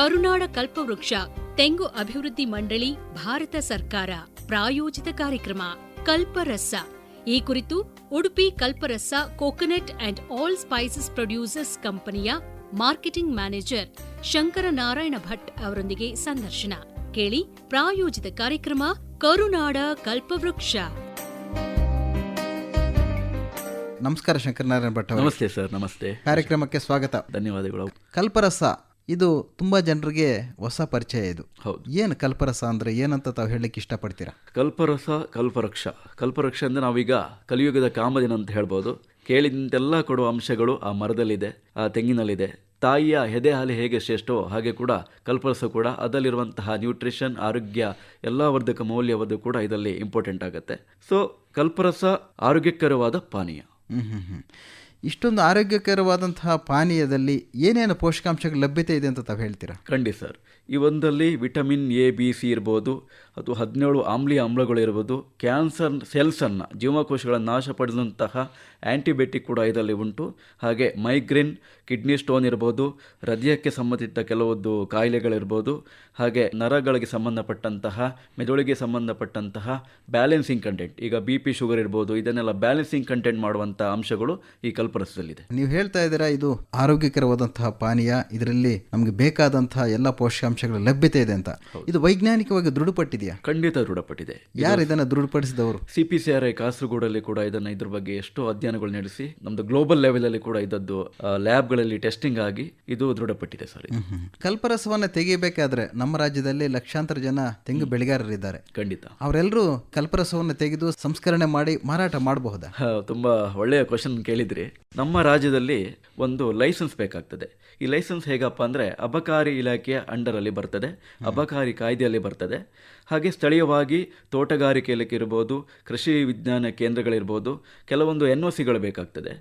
ಕರುನಾಡ ಕಲ್ಪವೃಕ್ಷ ತೆಂಗು ಅಭಿವೃದ್ಧಿ ಮಂಡಳಿ ಭಾರತ ಸರ್ಕಾರ. ಪ್ರಾಯೋಜಿತ ಕಾರ್ಯಕ್ರಮ ಕಲ್ಪರಸ. ಈ ಕುರಿತು Udupi Kalparasa coconut and all spices producers ಕಂಪನಿಯ ಮಾರ್ಕೆಟಿಂಗ್ ಮ್ಯಾನೇಜರ್ ಶಂಕರ ನಾರಾಯಣ ಭಟ್ ಅವರೊಂದಿಗೆ ಸಂದರ್ಶನ. ಕೇಳಿ ಪ್ರಾಯೋಜಿತ ಕಾರ್ಯಕ್ರಮ ಕರುನಾಡ ಕಲ್ಪವೃಕ್ಷ. ನಮಸ್ಕಾರ ಶಂಕರನಾರಾಯಣ ಭಟ್ ಅವರೇ. ನಮಸ್ತೆ ಸರ್ ನಮಸ್ತೆ. ಕಾರ್ಯಕ್ರಮಕ್ಕೆ ಸ್ವಾಗತ. ಧನ್ಯವಾದಗಳು. ಕಲ್ಪರಸ ಇದು ತುಂಬಾ ಜನರಿಗೆ ಹೊಸ ಪರಿಚಯ ಇದು. ಹೌದು. ಏನು ಕಲ್ಪರಸ ಅಂದ್ರೆ ಏನಂತ ತಾವು ಹೇಳಲಿಕ್ಕೆ ಇಷ್ಟಪಡ್ತೀರಾ? ಕಲ್ಪರಸ ಕಲ್ಪರಕ್ಷ. ಕಲ್ಪರಕ್ಷ ಅಂದರೆ ನಾವೀಗ ಕಲಿಯುಗದ ಕಾಮದಿನ ಅಂತ ಹೇಳ್ಬೋದು. ಕೇಳಿದಂತೆಲ್ಲ ಕೊಡುವ ಅಂಶಗಳು ಆ ಮರದಲ್ಲಿದೆ ಆ ತೆಂಗಿನಲ್ಲಿದೆ. ತಾಯಿಯ ಎದೆ ಹಾಲು ಹೇಗೆ ಶ್ರೇಷ್ಠವೋ ಹಾಗೆ ಕೂಡ ಕಲ್ಪರಸ ಕೂಡ ಅದರಲ್ಲಿರುವಂತಹ ನ್ಯೂಟ್ರಿಷನ್ ಆರೋಗ್ಯ ಎಲ್ಲ ವರ್ಧಕ ಮೌಲ್ಯವದು ಕೂಡ ಇದರಲ್ಲಿ ಇಂಪಾರ್ಟೆಂಟ್ ಆಗುತ್ತೆ. ಸೊ ಕಲ್ಪರಸ ಆರೋಗ್ಯಕರವಾದ ಪಾನೀಯ. ಹ್ಞೂ ಹ್ಮ್ ಹ್ಮ್. ಇಷ್ಟೊಂದು ಆರೋಗ್ಯಕರವಾದಂತಹ ಪಾನೀಯದಲ್ಲಿ ಏನೇನು ಪೋಷಕಾಂಶಗಳ ಲಭ್ಯತೆ ಇದೆ ಅಂತ ತಾವು ಹೇಳ್ತೀರಾ? ಖಂಡಿತ ಸರ್. ಈ ಒಂದಲ್ಲಿ ವಿಟಮಿನ್ ಎ, ಬಿ, ಸಿ ಇರ್ಬೋದು ಅಥವಾ ಹದಿನೇಳು ಆಮ್ಲೀಯ ಆಮ್ಲಗಳಿರ್ಬೋದು ಕ್ಯಾನ್ಸರ್ ಸೆಲ್ಸನ್ನು ಜೀವಕೋಶಗಳನ್ನು ನಾಶಪಡಿಸಿದಂತಹ ಆ್ಯಂಟಿಬಯೋಟಿಕ್ ಕೂಡ ಇದರಲ್ಲಿ ಉಂಟು. ಹಾಗೆ ಮೈಗ್ರೇನ್, ಕಿಡ್ನಿ ಸ್ಟೋನ್ ಇರ್ಬೋದು, ಹೃದಯಕ್ಕೆ ಸಂಬಂಧಿತ ಕೆಲವೊಂದು ಕಾಯಿಲೆಗಳಿರ್ಬೋದು. ಹಾಗೆ ನರಗಳಿಗೆ ಸಂಬಂಧಪಟ್ಟಂತಹ, ಮೆದುಳಿಗೆ ಸಂಬಂಧಪಟ್ಟಂತಹ ಬ್ಯಾಲೆನ್ಸಿಂಗ್ ಕಂಟೆಂಟ್, ಈಗ ಬಿ ಪಿ ಶುಗರ್ ಇರ್ಬೋದು, ಇದನ್ನೆಲ್ಲ ಬ್ಯಾಲೆನ್ಸಿಂಗ್ ಕಂಟೆಂಟ್ ಮಾಡುವಂಥ ಅಂಶಗಳು ಈ ಕಲ್ಪರಸದಲ್ಲಿದೆ. ನೀವು ಹೇಳ್ತಾ ಇದ್ದೀರಾ, ಇದು ಆರೋಗ್ಯಕರವಾದಂತಹ ಪಾನೀಯ, ಇದರಲ್ಲಿ ನಮಗೆ ಬೇಕಾದಂತಹ ಎಲ್ಲ ಪೋಷಕಾಂಶಗಳ ಲಭ್ಯತೆ ಇದೆ ಅಂತ. ಇದು ವೈಜ್ಞಾನಿಕವಾಗಿ ದೃಢಪಟ್ಟಿದೆಯಾ? ಖಂಡಿತ ದೃಢಪಟ್ಟಿದೆ. ಯಾರು ಇದನ್ನು ದೃಢಪಡಿಸಿದವರು? C P C R I ಕಾಸರಗೋಡಲ್ಲಿ ಕೂಡ ಇದನ್ನ ಇದ್ರ ಬಗ್ಗೆ ಎಷ್ಟೋ ಅಧ್ಯಯನಗಳು ನಡೆಸಿ ನಮ್ದು ಗ್ಲೋಬಲ್ ಲೆವೆಲ್ ಅಲ್ಲಿ ಕೂಡ ಇದದ್ದು ಲ್ಯಾಬ್ಗಳಲ್ಲಿ ಟೆಸ್ಟಿಂಗ್ ಆಗಿ ಇದು ದೃಢಪಟ್ಟಿದೆ ಸರ್. ಕಲ್ಪರಸವನ್ನ ತೆಗೆಯಬೇಕಾದ್ರೆ ನಮ್ಮ ರಾಜ್ಯದಲ್ಲಿ ಲಕ್ಷಾಂತರ ಜನ ತೆಂಗು ಬೆಳೆಗಾರರಿದ್ದಾರೆ. ಖಂಡಿತ. ಅವರೆಲ್ಲರೂ ಕಲ್ಪರಸವನ್ನು ತೆಗೆದು ಸಂಸ್ಕರಣೆ ಮಾಡಿ ಮಾರಾಟ ಮಾಡಬಹುದಾ? ತುಂಬಾ ಒಳ್ಳೆಯ ಕ್ವಶನ್ ಕೇಳಿದ್ರಿ. ನಮ್ಮ ರಾಜ್ಯದಲ್ಲಿ ಒಂದು ಲೈಸೆನ್ಸ್ ಬೇಕಾಗ್ತದೆ. ಈ ಲೈಸೆನ್ಸ್ ಹೇಗಪ್ಪ ಅಂದ್ರೆ ಅಬಕಾರಿ ಇಲಾಖೆಯ ಅಂಡರ್ ಅಲ್ಲಿ ಬರ್ತದೆ ಅಬಕಾರಿ ಕಾಯ್ದೆಯಲ್ಲಿ ಬರ್ತದೆ. ಹಾಗೆ ಸ್ಥಳೀಯವಾಗಿ ತೋಟಗಾರಿಕೆ ಇಲಾಖೆ ಇರ್ಬೋದು ಕೃಷಿ ವಿಜ್ಞಾನ ಕೇಂದ್ರಗಳಿರ್ಬೋದು ಕೆಲವೊಂದು ಎನ್ ಒ ಸಿಗಳು ಬೇಕಾಗ್ತದೆ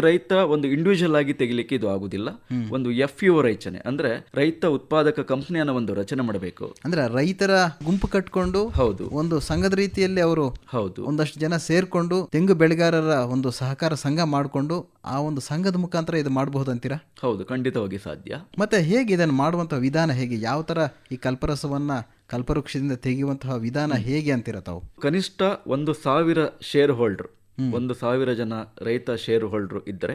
ರೈತ ಒಂದು ಇಂಡಿವಿಜುವಲ್ ಆಗಿ ತೆಗಿಲಿಕ್ಕೆ ಇದು ಆಗುದಿಲ್ಲ. ಒಂದು ಎಫ್ ಯು ರಚನೆ. ಅಂದ್ರೆ ರೈತ ಉತ್ಪಾದಕ ಕಂಪನಿಯನ್ನು ಒಂದು ರಚನೆ ಮಾಡಬೇಕು. ಅಂದ್ರೆ ರೈತರ ಗುಂಪು ಕಟ್ಕೊಂಡು ಹೌದು. ಒಂದು ಸಂಘದ ರೀತಿಯಲ್ಲಿ ಅವರು ಹೌದು. ಒಂದಷ್ಟು ಜನ ಸೇರ್ಕೊಂಡು ತೆಂಗು ಬೆಳೆಗಾರರ ಒಂದು ಸಹಕಾರ ಸಂಘ ಮಾಡಿಕೊಂಡು ಆ ಒಂದು ಸಂಘದ ಮುಖಾಂತರ ಇದು ಮಾಡಬಹುದು ಅಂತೀರಾ? ಹೌದು ಖಂಡಿತವಾಗಿ ಸಾಧ್ಯ. ಮತ್ತೆ ಹೇಗೆ ಇದನ್ನು ಮಾಡುವಂತಹ ವಿಧಾನ ಹೇಗೆ? ಯಾವ ತರ ಈ ಕಲ್ಪರಸವನ್ನ ಕಲ್ಪವೃಕ್ಷದಿಂದ ತೆಗೆಯುವಂತಹ ವಿಧಾನ ಹೇಗೆ ಅಂತೀರಾ ತಾವು? ಕನಿಷ್ಠ ಒಂದು ಸಾವಿರ ಶೇರ್ ಹೋಲ್ಡರ್ ಒಂದು ಸಾವಿರ ಜನ ರೈತ ಶೇರ್ ಹೋಲ್ಡರ್ ಇದ್ದರೆ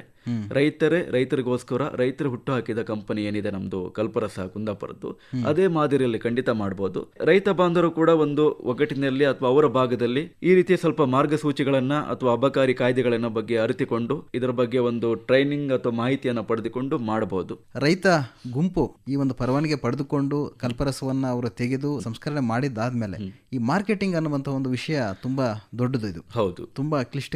ರೈತರೇ ರೈತರಿಗೋಸ್ಕರ ರೈತರು ಹುಟ್ಟು ಹಾಕಿದ ಕಂಪನಿ ಏನಿದೆ ನಮ್ದು ಕಲ್ಪರಸ ಕುಂದಾಪುರದ್ದು. ಅದೇ ಮಾದರಿಯಲ್ಲಿ ಖಂಡಿತ ಮಾಡಬಹುದು ರೈತ ಬಾಂಧವರು ಕೂಡ ಒಂದು ಒಗ್ಗಟ್ಟಿನಲ್ಲಿ ಅಥವಾ ಅವರ ಭಾಗದಲ್ಲಿ ಈ ರೀತಿಯ ಸ್ವಲ್ಪ ಮಾರ್ಗಸೂಚಿಗಳನ್ನ ಅಥವಾ ಅಬಕಾರಿ ಕಾಯ್ದೆಗಳನ್ನ ಬಗ್ಗೆ ಅರಿತುಕೊಂಡು ಇದರ ಬಗ್ಗೆ ಒಂದು ಟ್ರೈನಿಂಗ್ ಅಥವಾ ಮಾಹಿತಿಯನ್ನ ಪಡೆದುಕೊಂಡು ಮಾಡಬಹುದು ರೈತ ಗುಂಪು ಈ ಒಂದು ಪರವಾನಿಗೆ ಪಡೆದುಕೊಂಡು ಕಲ್ಪರಸವನ್ನ ಅವರು ತೆಗೆದು ಸಂಸ್ಕರಣೆ ಮಾಡಿದ್ದಾದ್ಮೇಲೆ ಈ ಮಾರ್ಕೆಟಿಂಗ್ ಅನ್ನುವಂತಹ ಒಂದು ವಿಷಯ ತುಂಬಾ ದೊಡ್ಡದು ಇದು. ಹೌದು. ತುಂಬಾ ಕ್ಲಿಷ್ಟಕರವಾದಂತಹದ್ದು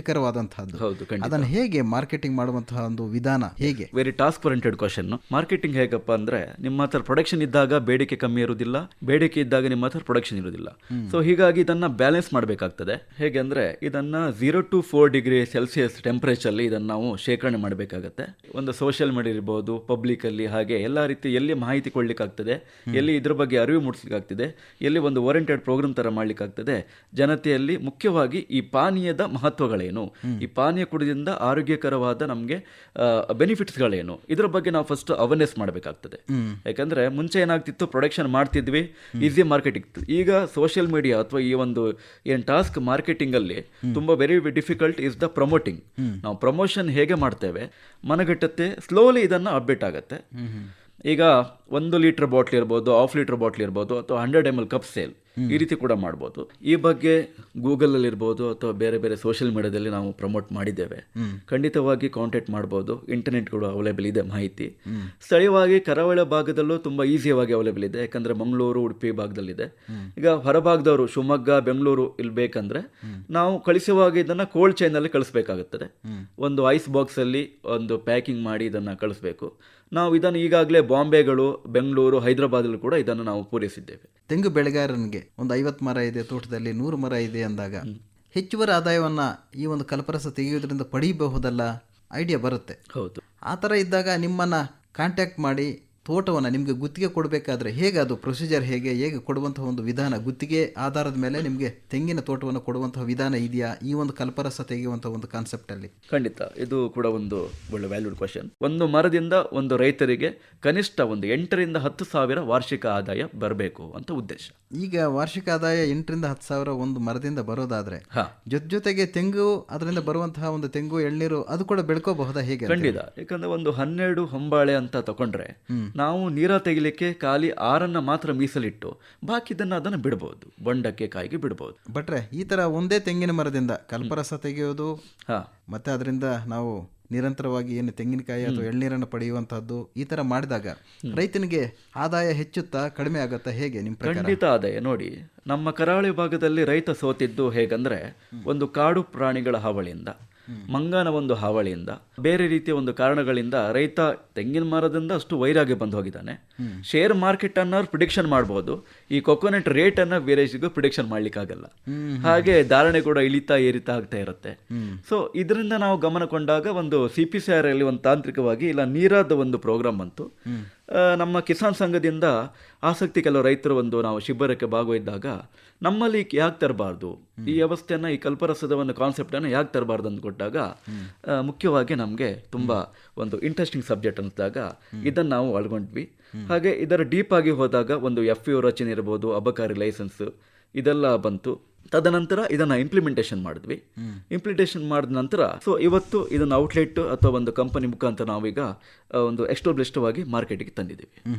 ಹೌದು ಖಂಡಿತ. ಅದನ್ನು ಹೇಗೆ ಮಾರ್ಕೆಟಿಂಗ್ ಮಾಡುವಂತಹ ಒಂದು ವಿಧಾನ ಹೇಗೆ? Very task oriented question marketing ಹೇಗಪ್ಪ ಅಂದ್ರೆ ನಿಮ್ಮ ಹತ್ರ ಪ್ರೊಡಕ್ಷನ್ ಇದ್ದಾಗ ಬೇಡಿಕೆ ಕಮ್ಮಿ ಇರುವುದಿಲ್ಲ ಬೇಡಿಕೆ ಇದ್ದಾಗ ನಿಮ್ಮ ಹತ್ರ ಪ್ರೊಡಕ್ಷನ್ ಇರುವುದಿಲ್ಲ. ಸೊ ಹೀಗಾಗಿ ಇದನ್ನ ಬ್ಯಾಲೆನ್ಸ್ ಮಾಡಬೇಕಾಗ್ತದೆ. ಹೇಗೆ ಅಂದ್ರೆ ಇದನ್ನ zero to four degree Celsius temperature ಅಲ್ಲಿ ಇದನ್ನ ನಾವು ಶೇಖರಣೆ ಮಾಡಬೇಕಾಗತ್ತೆ. ಒಂದು ಸೋಷಿಯಲ್ ಮೀಡಿಯಾ ಇರ್ಬೋದು ಪಬ್ಲಿಕ್ ಅಲ್ಲಿ ಹಾಗೆ ಎಲ್ಲ ರೀತಿ ಎಲ್ಲಿ ಮಾಹಿತಿ ಕೊಡ್ಲಿಕ್ಕಾಗ್ತದೆ ಎಲ್ಲಿ ಇದ್ರ ಬಗ್ಗೆ ಅರಿವು ಮೂಡಿಸ್ಲಿಕ್ಕಾಗ್ತದೆ ಎಲ್ಲಿ ಒಂದು ಓರಿಯೆಂಟೆಡ್ ಪ್ರೋಗ್ರಾಮ್ ತರ ಮಾಡ್ಲಿಕ್ಕಾಗ್ತದೆ ಜನತೆಯಲ್ಲಿ ಮುಖ್ಯವಾಗಿ ಈ ಪಾನೀಯದ ಮಹತ್ವಗಳೇನು ಈ ಪಾನೀಯ ಕುಡಿದಿಂದ ಆರೋಗ್ಯಕರವಾದ ನಮಗೆ ಬೆನಿಫಿಟ್ಸ್ಗಳೇನು ಇದರ ಬಗ್ಗೆ ನಾವು ಫಸ್ಟ್ ಅವೇರ್ನೆಸ್ ಮಾಡಬೇಕಾಗ್ತದೆ. ಯಾಕಂದ್ರೆ ಮುಂಚೆ ಏನಾಗ್ತಿತ್ತು ಪ್ರೊಡಕ್ಷನ್ ಮಾಡ್ತಿದ್ವಿ ಈಸಿ ಮಾರ್ಕೆಟ್ ಇತ್ತು. ಈಗ ಸೋಷಿಯಲ್ ಮೀಡಿಯಾ ಅಥವಾ ಈ ಒಂದು ಏನು ಟಾಸ್ಕ್ ಮಾರ್ಕೆಟಿಂಗ್ ಅಲ್ಲಿ ತುಂಬಾ very difficult is the promoting ನಾವು ಪ್ರಮೋಷನ್ ಹೇಗೆ ಮಾಡ್ತೇವೆ? ಮನಗಟ್ಟತ್ತೆ ಸ್ಲೋಲಿ ಇದನ್ನ ಅಪ್ಡೇಟ್ ಆಗುತ್ತೆ. ಈಗ ಒಂದು ಲೀಟರ್ ಬಾಟ್ಲ್ ಇರ್ಬೋದು ಹಾಫ್ ಲೀಟರ್ ಬಾಟ್ಲ್ ಇರ್ಬೋದು, ಅಥವಾ hundred M L cup sale ಈ ರೀತಿ ಕೂಡ ಮಾಡ್ಬೋದು. ಈ ಬಗ್ಗೆ ಗೂಗಲ್ ಅಲ್ಲಿ ಇರ್ಬೋದು ಅಥವಾ ಬೇರೆ ಬೇರೆ ಸೋಷಿಯಲ್ ಮೀಡಿಯಾದಲ್ಲಿ ನಾವು ಪ್ರಮೋಟ್ ಮಾಡಿದ್ದೇವೆ. ಖಂಡಿತವಾಗಿ ಕಾಂಟ್ಯಾಕ್ಟ್ ಮಾಡ್ಬೋದು. ಇಂಟರ್ನೆಟ್ ಕೂಡ ಅವೈಲೇಬಲ್ ಇದೆ ಮಾಹಿತಿ. ಸ್ಥಳೀಯವಾಗಿ ಕರಾವಳಿ ಭಾಗದಲ್ಲೂ ತುಂಬಾ ಈಸಿಯಾಗಿ ಅವೈಲೇಬಲ್ ಇದೆ. ಯಾಕಂದ್ರೆ ಮಂಗಳೂರು ಉಡುಪಿ ಭಾಗದಲ್ಲಿದೆ. ಈಗ ಹೊರಭಾಗದವರು ಶಿವಮೊಗ್ಗ ಬೆಂಗಳೂರು ಇಲ್ಲಿ ಬೇಕಂದ್ರೆ ನಾವು ಕಳಿಸುವಾಗ ಇದನ್ನ ಕೋಲ್ಡ್ ಚೈನ್ ಅಲ್ಲಿ ಕಳಿಸಬೇಕಾಗುತ್ತದೆ. ಒಂದು ಐಸ್ ಬಾಕ್ಸ್ ಅಲ್ಲಿ ಒಂದು ಪ್ಯಾಕಿಂಗ್ ಮಾಡಿ ಇದನ್ನ ಕಳಿಸ್ಬೇಕು. ನಾವು ಇದನ್ನು ಈಗಾಗಲೇ ಬಾಂಬೆಗಳು ಬೆಂಗಳೂರು ಹೈದರಾಬಾದಲ್ಲೂ ಕೂಡ ಇದನ್ನು ನಾವು ಪೂರೈಸಿದ್ದೇವೆ. ತೆಂಗು ಬೆಳೆಗಾರನಿಗೆ ಒಂದು ಐವತ್ತು ಮರ ಇದೆ ತೋಟದಲ್ಲಿ ನೂರು ಮರ ಇದೆ ಅಂದಾಗ ಹೆಚ್ಚುವರಿ ಆದಾಯವನ್ನ ಈ ಒಂದು ಕಲ್ಪರಸ ತೆಗೆಯೋದ್ರಿಂದ ಪಡೆಯಬಹುದಲ್ಲ ಐಡಿಯಾ ಬರುತ್ತೆ. ಹೌದು. ಆ ಥರ ಇದ್ದಾಗ ನಿಮ್ಮನ್ನು ಕಾಂಟ್ಯಾಕ್ಟ್ ಮಾಡಿ ತೋಟವನ್ನು ನಿಮಗೆ ಗುತ್ತಿಗೆ ಕೊಡಬೇಕಾದ್ರೆ ಹೇಗೆ ಅದು ಪ್ರೊಸೀಜರ್ ಹೇಗೆ ಹೇಗೆ ಕೊಡುವಂತಹ ಒಂದು ವಿಧಾನ? ಗುತ್ತಿಗೆ ಆಧಾರದ ಮೇಲೆ ನಿಮಗೆ ತೆಂಗಿನ ತೋಟವನ್ನು ಕೊಡುವಂತಹ ವಿಧಾನ ಇದೆಯಾ? ಈ ಒಂದು ಕಲ್ಪರಸ ತೆಗೆಯುವಂತಹ ಒಂದು ಕಾನ್ಸೆಪ್ಟ್ ಅಲ್ಲಿ. ಖಂಡಿತ. ಇದು ಕೂಡ ಒಂದು ಒಳ್ಳೆ ವ್ಯಾಲ್ಯೂಡ್ ಕ್ವಶನ್ ಒಂದು ಮರದಿಂದ ಒಂದು ರೈತರಿಗೆ ಕನಿಷ್ಠ ಒಂದು ಎಂಟರಿಂದ ಹತ್ತು ಸಾವಿರ ವಾರ್ಷಿಕ ಆದಾಯ ಬರಬೇಕು ಅಂತ ಉದ್ದೇಶ. ಈಗ ವಾರ್ಷಿಕ ಆದಾಯ ಎಂಟರಿಂದ ಹತ್ತು ಸಾವಿರ ಒಂದು ಮರದಿಂದ ಬರೋದಾದ್ರೆ ಹಾ. ಜೊತೆ ಜೊತೆಗೆ ತೆಂಗು ಅದರಿಂದ ಬರುವಂತಹ ಒಂದು ತೆಂಗು ಎಳ್ನೀರು ಅದು ಕೂಡ ಬೆಳ್ಕೋಬಹುದಾ ಹೇಗೆ ಖಂಡಿತ. ಯಾಕಂದ್ರೆ ಒಂದು ಹನ್ನೆರಡು ಹೊಂಬಾಳೆ ಅಂತ ತಗೊಂಡ್ರೆ ನಾವು ನೀರ ತೆಗಿಲಿಕ್ಕೆ ಖಾಲಿ ಆರನ್ನ ಮಾತ್ರ ಮೀಸಲಿಟ್ಟು ಬಾಕಿದನ್ನ ಅದನ್ನ ಬಿಡಬಹುದು ಬಂಡಕ್ಕೆ ಕಾಯಿಗೆ ಬಿಡಬಹುದು ಬಟ್ರೆ ಈ ತರ ಒಂದೇ ತೆಂಗಿನ ಮರದಿಂದ ಕಲ್ಪರಸ ತೆಗೆಯೋದು ಹಾ. ಮತ್ತೆ ಅದರಿಂದ ನಾವು ನಿರಂತರವಾಗಿ ಏನು ತೆಂಗಿನಕಾಯಿ ಅಥವಾ ಎಳ್ನೀರನ್ನು ಪಡೆಯುವಂತಹದ್ದು ಈ ತರ ಮಾಡಿದಾಗ ರೈತನಿಗೆ ಆದಾಯ ಹೆಚ್ಚುತ್ತಾ ಕಡಿಮೆ ಆಗುತ್ತಾ ಹೇಗೆ ನಿಮ್ಮ ಖಂಡಿತ ಆದಾಯ. ನೋಡಿ ನಮ್ಮ ಕರಾವಳಿ ಭಾಗದಲ್ಲಿ ರೈತ ಸೋತಿದ್ದು ಹೇಗಂದ್ರೆ ಒಂದು ಕಾಡು ಪ್ರಾಣಿಗಳ ಹಾವಳಿಯಿಂದ. ಮಂಗನ ಒಂದು ಹಾವಳಿಯಿಂದ ಬೇರೆ ರೀತಿಯ ಒಂದು ಕಾರಣಗಳಿಂದ ರೈತ ತೆಂಗಿನ ಮರದಿಂದ ಅಷ್ಟು ವೈರಾಗಿ ಬಂದು ಹೋಗಿದ್ದಾನೆ. ಶೇರ್ ಮಾರ್ಕೆಟ್ ಅನ್ನ ಪ್ರಿಡಿಕ್ಷನ್ ಮಾಡಬಹುದು ಈ ಕೊಕೊನಟ್ ರೇಟ್ ಅನ್ನ ಬೇರೆ ಪ್ರಿಡಿಕ್ಷನ್ ಮಾಡ್ಲಿಕ್ಕಾಗಲ್ಲ. ಹಾಗೆ ಧಾರಣೆ ಕೂಡ ಇಳಿತಾ ಏರಿತಾ ಆಗ್ತಾ ಇರುತ್ತೆ. ಸೊ ಇದರಿಂದ ನಾವು ಗಮನ ಕೊಂಡಾಗ ಒಂದು ಸಿ ಪಿ ಸಿ ಆರ್ ಅಲ್ಲಿ ಒಂದು ತಾಂತ್ರಿಕವಾಗಿ ಇಲ್ಲ ನೀರಾದ ಒಂದು ಪ್ರೋಗ್ರಾಮ್ ಬಂತು. ನಮ್ಮ ಕಿಸಾನ್ ಸಂಘದಿಂದ ಆಸಕ್ತಿ ಕೆಲವು ರೈತರು ಒಂದು ನಾವು ಶಿಬಿರಕ್ಕೆ ಭಾಗವಹಿಸಿದಾಗ ನಮ್ಮಲ್ಲಿ ಯಾಕೆ ತರಬಾರ್ದು? ಈ ವ್ಯವಸ್ಥೆಯನ್ನು ಈ ಕಲ್ಪರಸದ ಒಂದು ಕಾನ್ಸೆಪ್ಟನ್ನು ಯಾಕೆ ತರಬಾರ್ದು ಅಂದ್ಕೊಟ್ಟಾಗ ಮುಖ್ಯವಾಗಿ ನಮಗೆ ತುಂಬಾ ಒಂದು ಇಂಟ್ರೆಸ್ಟಿಂಗ್ ಸಬ್ಜೆಕ್ಟ್ ಅನ್ನಿಸಿದಾಗ ಇದನ್ನು ನಾವು ಒಳಗೊಂಡ್ವಿ ಹಾಗೆ ಇದರ ಡೀಪ್ ಆಗಿ ಹೋದಾಗ ಒಂದು ಎಫ್ ಯು ರಚನೆ ಇರ್ಬೋದು ಅಬಕಾರಿ ಲೈಸೆನ್ಸ್ ಇದೆಲ್ಲ ಬಂತು. ತದನಂತರ ಇದನ್ನ ಇಂಪ್ಲಿಮೆಂಟೇಷನ್ ಮಾಡಿದ್ವಿ. ಇಂಪ್ಲಿಮೆಂಟೇಷನ್ ಮಾಡಿದ ನಂತರ ಸೊ ಇವತ್ತು ಇದನ್ನ ಔಟ್ಲೆಟ್ ಅಥವಾ ಒಂದು ಕಂಪನಿ ಮುಖಾಂತರ ನಾವೀಗ ಒಂದು ಎಕ್ಸ್ಟೋಬ್ಲಿಸ್ಟ್ ಆಗಿ ಮಾರ್ಕೆಟ್ಗೆ ತಂದಿದ್ದೀವಿ.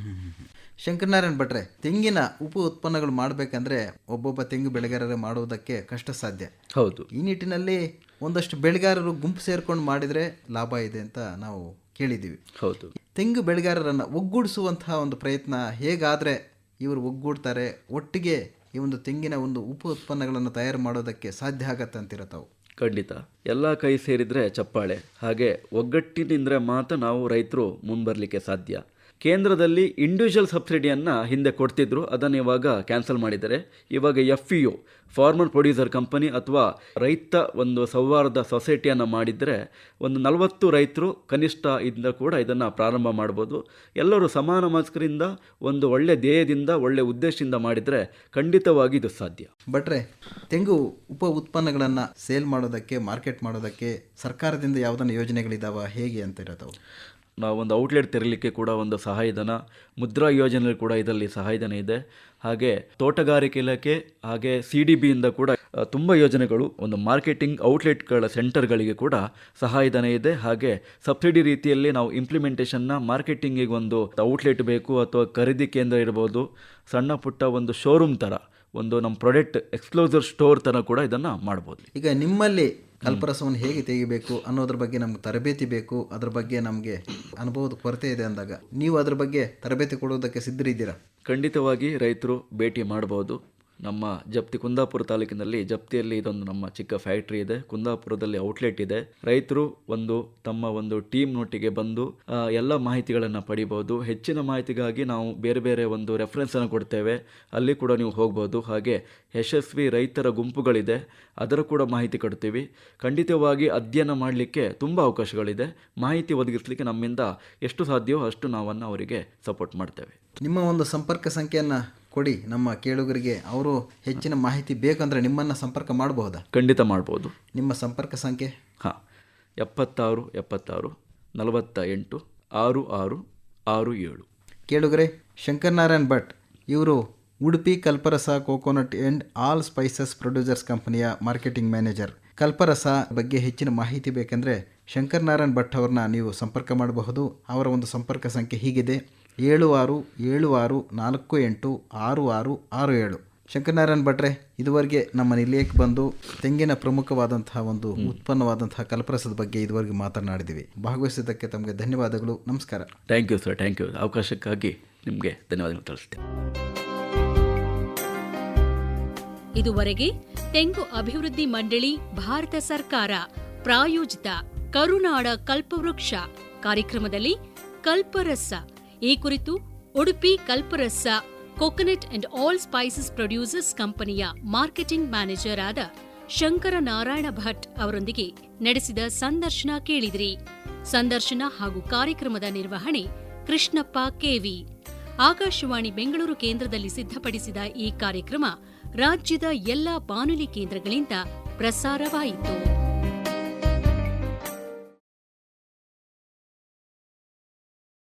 ಶಂಕರನಾರಾಯಣ್ ಭಟ್ರೆ ತೆಂಗಿನ ಉಪ ಉತ್ಪನ್ನಗಳು ಮಾಡಬೇಕಂದ್ರೆ ಒಬ್ಬೊಬ್ಬ ತೆಂಗು ಬೆಳೆಗಾರರೇ ಮಾಡುವುದಕ್ಕೆ ಕಷ್ಟ ಸಾಧ್ಯ. ಹೌದು. ಈ ನಿಟ್ಟಿನಲ್ಲಿ ಒಂದಷ್ಟು ಬೆಳೆಗಾರರು ಗುಂಪು ಸೇರ್ಕೊಂಡು ಮಾಡಿದ್ರೆ ಲಾಭ ಇದೆ ಅಂತ ನಾವು ಕೇಳಿದ್ದೀವಿ. ಹೌದು. ತೆಂಗು ಬೆಳೆಗಾರರನ್ನು ಒಗ್ಗೂಡಿಸುವಂತಹ ಒಂದು ಪ್ರಯತ್ನ ಹೇಗಾದರೆ ಇವರು ಒಗ್ಗೂಡ್ತಾರೆ ಒಟ್ಟಿಗೆ ಈ ಒಂದು ತೆಂಗಿನ ಒಂದು ಉಪ ಉತ್ಪನ್ನಗಳನ್ನು ತಯಾರು ಮಾಡೋದಕ್ಕೆ ಸಾಧ್ಯ ಆಗತ್ತೆ ಅಂತಿರತ್ತವು. ಖಂಡಿತ. ಎಲ್ಲ ಕೈ ಸೇರಿದ್ರೆ ಚಪ್ಪಾಳೆ. ಹಾಗೆ ಒಗ್ಗಟ್ಟಿನಿಂದ ಮಾತ್ರ ನಾವು ರೈತರು ಮುಂಬರಲಿಕ್ಕೆ ಸಾಧ್ಯ. ಕೇಂದ್ರದಲ್ಲಿ ಇಂಡಿವಿಜುವಲ್ ಸಬ್ಸಿಡಿಯನ್ನು ಹಿಂದೆ ಕೊಡ್ತಿದ್ರು, ಅದನ್ನು ಇವಾಗ ಕ್ಯಾನ್ಸಲ್ ಮಾಡಿದ್ದಾರೆ. ಇವಾಗ F E farmer producer company ಅಥವಾ ರೈತ ಒಂದು ಸೌಹಾರ್ದ ಸೊಸೈಟಿಯನ್ನು ಮಾಡಿದರೆ ಒಂದು ನಲವತ್ತು ರೈತರು ಕನಿಷ್ಠ ಇಂದ ಕೂಡ ಇದನ್ನು ಪ್ರಾರಂಭ ಮಾಡ್ಬೋದು. ಎಲ್ಲರೂ ಸಮಾನ ಮನಸ್ಕರಿಂದ, ಒಂದು ಒಳ್ಳೆ ಧ್ಯೇಯದಿಂದ, ಒಳ್ಳೆ ಉದ್ದೇಶದಿಂದ ಮಾಡಿದರೆ ಖಂಡಿತವಾಗಿ ಇದು ಸಾಧ್ಯ. ಬಟ್ರೆ ತೆಂಗು ಉಪ ಉತ್ಪನ್ನಗಳನ್ನು ಸೇಲ್ ಮಾಡೋದಕ್ಕೆ, ಮಾರ್ಕೆಟ್ ಮಾಡೋದಕ್ಕೆ ಸರ್ಕಾರದಿಂದ ಯಾವುದನ್ನು ಯೋಜನೆಗಳಿದ್ದಾವೆ ಹೇಗೆ ಅಂತ ತಾವು ನಾವೊಂದು ಔಟ್ಲೆಟ್ ತೆರಲಿಕ್ಕೆ ಕೂಡ ಒಂದು ಸಹಾಯಧನ, ಮುದ್ರಾ ಯೋಜನೆ ಕೂಡ ಇದರಲ್ಲಿ ಸಹಾಯಧನ ಇದೆ. ಹಾಗೆ ತೋಟಗಾರಿಕೆ ಇಲಾಖೆ, ಹಾಗೆ ಸಿ ಡಿ ಬಿಯಿಂದ ಕೂಡ ತುಂಬ ಯೋಜನೆಗಳು, ಒಂದು ಮಾರ್ಕೆಟಿಂಗ್ ಔಟ್ಲೆಟ್ಗಳ ಸೆಂಟರ್ಗಳಿಗೆ ಕೂಡ ಸಹಾಯಧನ ಇದೆ. ಹಾಗೆ ಸಬ್ಸಿಡಿ ರೀತಿಯಲ್ಲಿ ನಾವು ಇಂಪ್ಲಿಮೆಂಟೇಷನ್ನ ಮಾರ್ಕೆಟಿಂಗಿಗೆ ಒಂದು ಔಟ್ಲೆಟ್ ಬೇಕು ಅಥವಾ ಖರೀದಿ ಕೇಂದ್ರ ಇರ್ಬೋದು, ಸಣ್ಣ ಪುಟ್ಟ ಒಂದು ಶೋರೂಮ್ ಥರ ಒಂದು ನಮ್ಮ ಪ್ರಾಡಕ್ಟ್ ಎಕ್ಸ್ಕ್ಲೋಸರ್ ಸ್ಟೋರ್ ಥರ ಕೂಡ ಇದನ್ನು ಮಾಡ್ಬೋದು. ಈಗ ನಿಮ್ಮಲ್ಲಿ ಕಲ್ಪರಸವನ್ನು ಹೇಗೆ ತೆಗಿಬೇಕು ಅನ್ನೋದ್ರ ಬಗ್ಗೆ ನಮ್ಗೆ ತರಬೇತಿ ಬೇಕು. ಅದ್ರ ಬಗ್ಗೆ ನಮಗೆ ಅನುಭವದ ಕೊರತೆ ಇದೆ ಅಂದಾಗ, ನೀವು ಅದ್ರ ಬಗ್ಗೆ ತರಬೇತಿ ಕೊಡೋದಕ್ಕೆ ಸಿದ್ಧರಿದ್ದೀರಾ? ಖಂಡಿತವಾಗಿ ರೈತರು ಭೇಟಿ ಮಾಡಬಹುದು. ನಮ್ಮ ಜಪ್ತಿ ಕುಂದಾಪುರ ತಾಲೂಕಿನಲ್ಲಿ ಜಪ್ತಿಯಲ್ಲಿ ಇದೊಂದು ನಮ್ಮ ಚಿಕ್ಕ ಫ್ಯಾಕ್ಟ್ರಿ ಇದೆ. ಕುಂದಾಪುರದಲ್ಲಿ ಔಟ್ಲೆಟ್ ಇದೆ. ರೈತರು ಒಂದು ತಮ್ಮ ಒಂದು ಟೀಮ್ ನೊಟ್ಟಿಗೆ ಬಂದು ಎಲ್ಲ ಮಾಹಿತಿಗಳನ್ನು ಪಡಿಬಹುದು. ಹೆಚ್ಚಿನ ಮಾಹಿತಿಗಾಗಿ ನಾವು ಬೇರೆ ಬೇರೆ ಒಂದು ರೆಫರೆನ್ಸ್ ಅನ್ನು ಕೊಡ್ತೇವೆ. ಅಲ್ಲಿ ಕೂಡ ನೀವು ಹೋಗ್ಬೋದು. ಹಾಗೆ ಯಶಸ್ವಿ ರೈತರ ಗುಂಪುಗಳಿದೆ. ಅದರ ಕೂಡ ಮಾಹಿತಿ ಕೊಡ್ತೀವಿ. ಖಂಡಿತವಾಗಿ ಅಧ್ಯಯನ ಮಾಡಲಿಕ್ಕೆ ತುಂಬ ಅವಕಾಶಗಳಿದೆ. ಮಾಹಿತಿ ಒದಗಿಸಲಿಕ್ಕೆ ನಮ್ಮಿಂದ ಎಷ್ಟು ಸಾಧ್ಯವೋ ಅಷ್ಟು ನಾವನ್ನು ಅವರಿಗೆ ಸಪೋರ್ಟ್ ಮಾಡ್ತೇವೆ. ನಿಮ್ಮ ಒಂದು ಸಂಪರ್ಕ ಸಂಖ್ಯೆಯನ್ನು ಕೊಡಿ. ನಮ್ಮ ಕೇಳುಗರಿಗೆ ಅವರು ಹೆಚ್ಚಿನ ಮಾಹಿತಿ ಬೇಕಂದ್ರೆ ನಿಮ್ಮನ್ನು ಸಂಪರ್ಕ ಮಾಡಬಹುದಾ ಖಂಡಿತ ಮಾಡ್ಬೋದು. ನಿಮ್ಮ ಸಂಪರ್ಕ ಸಂಖ್ಯೆ? ಹಾಂ ಎಪ್ಪತ್ತಾರು ಎಪ್ಪತ್ತಾರು ನಲವತ್ತ ಎಂಟು ಆರು ಆರು ಆರು ಏಳು. ಕೇಳುಗರೆ ಶಂಕರನಾರಾಯಣ್ ಭಟ್ ಇವರು Udupi Kalparasa coconut and all spices producers ಕಂಪನಿಯ ಮಾರ್ಕೆಟಿಂಗ್ ಮ್ಯಾನೇಜರ್. ಕಲ್ಪರಸ ಬಗ್ಗೆ ಹೆಚ್ಚಿನ ಮಾಹಿತಿ ಬೇಕೆಂದರೆ ಶಂಕರನಾರಾಯಣ್ ಭಟ್ ಅವ್ರನ್ನ ನೀವು ಸಂಪರ್ಕ ಮಾಡಬಹುದು. ಅವರ ಒಂದು ಸಂಪರ್ಕ ಸಂಖ್ಯೆ ಹೀಗಿದೆ. ಏಳು ಆರು ಏಳು ಆರು ನಾಲ್ಕು ಎಂಟು ಆರು ಆರು ಆರು ಏಳು. ಶಂಕರನಾರಾಯಣ ಭಟ್ರೆ ಇದುವರೆಗೆ ನಮ್ಮ ನಿಲಯಕ್ಕೆ ಬಂದು ತೆಂಗಿನ ಪ್ರಮುಖವಾದಂತಹ ಒಂದು ಉತ್ಪನ್ನವಾದಂತಹ ಕಲ್ಪರಸದ ಬಗ್ಗೆ ಇದುವರೆಗೆ ಮಾತನಾಡಿದ್ದೀವಿ ಭಾಗವಹಿಸಿದ್ದಕ್ಕೆ ತಮಗೆ ಧನ್ಯವಾದಗಳು. ನಮಸ್ಕಾರ. Thank you sir thank you ಅವಕಾಶಕ್ಕಾಗಿ ನಿಮಗೆ ಧನ್ಯವಾದಗಳು ತಿಳಿಸ್ತೇನೆ. ಇದುವರೆಗೆ ತೆಂಗು ಅಭಿವೃದ್ಧಿ ಮಂಡಳಿ ಭಾರತ ಸರ್ಕಾರ ಪ್ರಾಯೋಜಿತ ಕರುನಾಡ ಕಲ್ಪವೃಕ್ಷ. ಕಾರ್ಯಕ್ರಮದಲ್ಲಿ ಕಲ್ಪರಸ ಈ ಕುರಿತು Udupi Kalparasa, coconut and all spices producers ಕಂಪನಿಯ ಮಾರ್ಕೆಟಿಂಗ್ ಮ್ಯಾನೇಜರ್ ಆದ ಶಂಕರ ನಾರಾಯಣ ಭಟ್ ಅವರೊಂದಿಗೆ ನಡೆಸಿದ ಸಂದರ್ಶನ ಕೇಳಿದಿರಿ. ಸಂದರ್ಶನ ಹಾಗೂ ಕಾರ್ಯಕ್ರಮದ ನಿರ್ವಹಣೆ ಕೃಷ್ಣಪ್ಪ, ಕೆವಿ ಆಕಾಶವಾಣಿ ಬೆಂಗಳೂರು ಕೇಂದ್ರದಲ್ಲಿ ಸಿದ್ಧಪಡಿಸಿದ ಈ ಕಾರ್ಯಕ್ರಮ ರಾಜ್ಯದ ಎಲ್ಲಾ ಬಾನುಲಿ ಕೇಂದ್ರಗಳಿಂದ ಪ್ರಸಾರವಾಯಿತು.